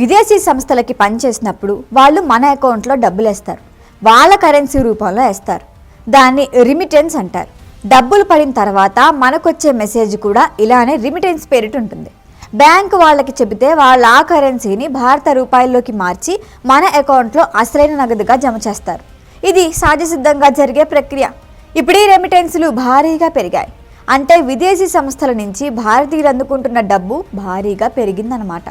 విదేశీ సంస్థలకి పనిచేసినప్పుడు వాళ్ళు మన అకౌంట్లో డబ్బులు వేస్తారు వాళ్ళ కరెన్సీ రూపంలో వేస్తారు. దాన్ని రిమిటెన్స్ అంటారు. డబ్బులు పడిన తర్వాత మనకొచ్చే మెసేజ్ కూడా ఇలానే రిమిటెన్స్ పేరిట ఉంటుంది. బ్యాంక్ వాళ్ళకి చెబితే వాళ్ళ ఆ కరెన్సీని భారత రూపాయల్లోకి మార్చి మన అకౌంట్లో అసలైన నగదుగా జమ చేస్తారు. ఇది సహజసిద్ధంగా జరిగే ప్రక్రియ. ఇప్పుడు ఈ రెమిటెన్స్లు భారీగా పెరిగాయి. అంటే విదేశీ సంస్థల నుంచి భారతీయులు అందుకుంటున్న డబ్బు భారీగా పెరిగిందనమాట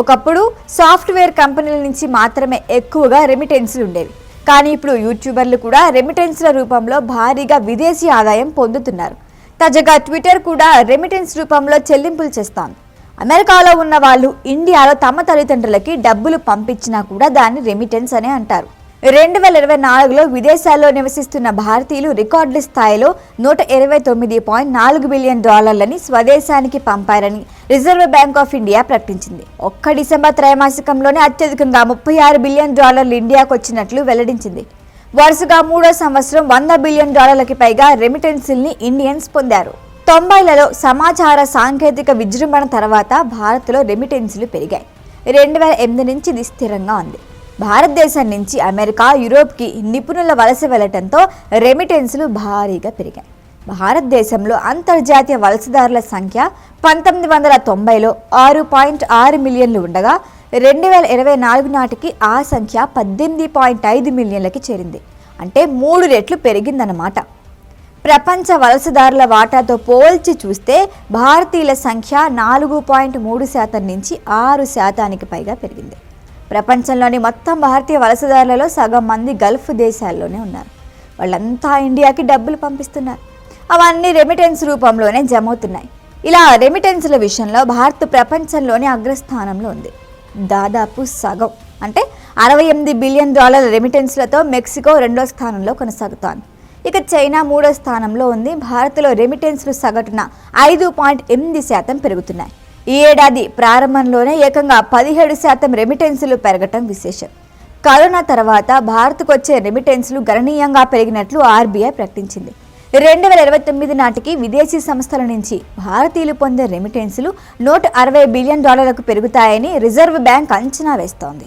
ఒకప్పుడు సాఫ్ట్వేర్ కంపెనీల నుంచి మాత్రమే ఎక్కువగా రెమిటెన్స్లు ఉండేవి. కానీ ఇప్పుడు యూట్యూబర్లు కూడా రెమిటెన్స్ల రూపంలో భారీగా విదేశీ ఆదాయం పొందుతున్నారు. తాజాగా ట్విట్టర్ కూడా రెమిటెన్స్ రూపంలో చెల్లింపులు చేస్తోంది. అమెరికాలో ఉన్న వాళ్ళు ఇండియాలో తమ తల్లిదండ్రులకి డబ్బులు పంపించినా కూడా దాన్ని రెమిటెన్స్ అనే అంటారు. రెండు వేల ఇరవై నాలుగులో విదేశాల్లో నివసిస్తున్న భారతీయులు రికార్డుల స్థాయిలో నూట ఇరవై తొమ్మిది పాయింట్ నాలుగు బిలియన్ డాలర్లని స్వదేశానికి పంపారని రిజర్వ్ బ్యాంక్ ఆఫ్ ఇండియా ప్రకటించింది. ఒక్క డిసెంబర్ త్రైమాసికంలోనే అత్యధికంగా ముప్పై ఆరు బిలియన్ డాలర్లు ఇండియాకు వచ్చినట్లు వెల్లడించింది. వరుసగా మూడో సంవత్సరం వంద బిలియన్ డాలర్లకి పైగా రెమిటెన్సిల్ని ఇండియన్స్ పొందారు. తొంభైలలో సమాచార సాంకేతిక విజృంభణ తర్వాత భారత్లో రెమిటెన్సులు పెరిగాయి. రెండు వేల ఎనిమిది నుంచి ఇది స్థిరంగా ఉంది. భారతదేశం నుంచి అమెరికా యూరోప్కి నిపుణుల వలస వెళ్ళటంతో రెమిటెన్స్లు భారీగా పెరిగాయి. భారతదేశంలో అంతర్జాతీయ వలసదారుల సంఖ్య పంతొమ్మిది వందల తొంభైలో ఆరు పాయింట్ ఆరు మిలియన్లు ఉండగా రెండు వేల ఇరవై నాలుగు నాటికి ఆ సంఖ్య పద్దెనిమిది పాయింట్ ఐదు మిలియన్లకి చేరింది. అంటే మూడు రెట్లు పెరిగిందన్నమాట. ప్రపంచ వలసదారుల వాటాతో పోల్చి చూస్తే భారతీయుల సంఖ్య నాలుగు పాయింట్ మూడు శాతం నుంచి ఆరు శాతానికి పైగా పెరిగింది. ప్రపంచంలోని మొత్తం భారతీయ వలసదారులలో సగం మంది గల్ఫ్ దేశాల్లోనే ఉన్నారు. వాళ్ళంతా ఇండియాకి డబ్బులు పంపిస్తున్నారు. అవన్నీ రెమిటెన్స్ రూపంలోనే జమవుతున్నాయి. ఇలా రెమిటెన్స్ల విషయంలో భారత్ ప్రపంచంలోనే అగ్రస్థానంలో ఉంది. దాదాపు సగం. అంటే అరవై ఎనిమిది బిలియన్ డాలర్ల రెమిటెన్స్లతో మెక్సికో రెండో స్థానంలో కొనసాగుతోంది. ఇక చైనా మూడో స్థానంలో ఉంది. భారత్లో రెమిటెన్స్లు సగటున ఐదు పాయింట్ ఎనిమిది శాతం పెరుగుతున్నాయి. ఈ ఏడాది ప్రారంభంలోనే ఏకంగా పదిహేడు శాతం రెమిటెన్సులు పెరగటం విశేషం. కరోనా తర్వాత భారత్కు వచ్చే రెమిటెన్స్లు గణనీయంగా పెరిగినట్లు ఆర్బీఐ ప్రకటించింది. రెండు వేల ఇరవై తొమ్మిది నాటికి విదేశీ సంస్థల నుంచి భారతీయులు పొందే రెమిటెన్సులు నూట అరవై బిలియన్ డాలర్లకు పెరుగుతాయని రిజర్వ్ బ్యాంక్ అంచనా వేస్తోంది.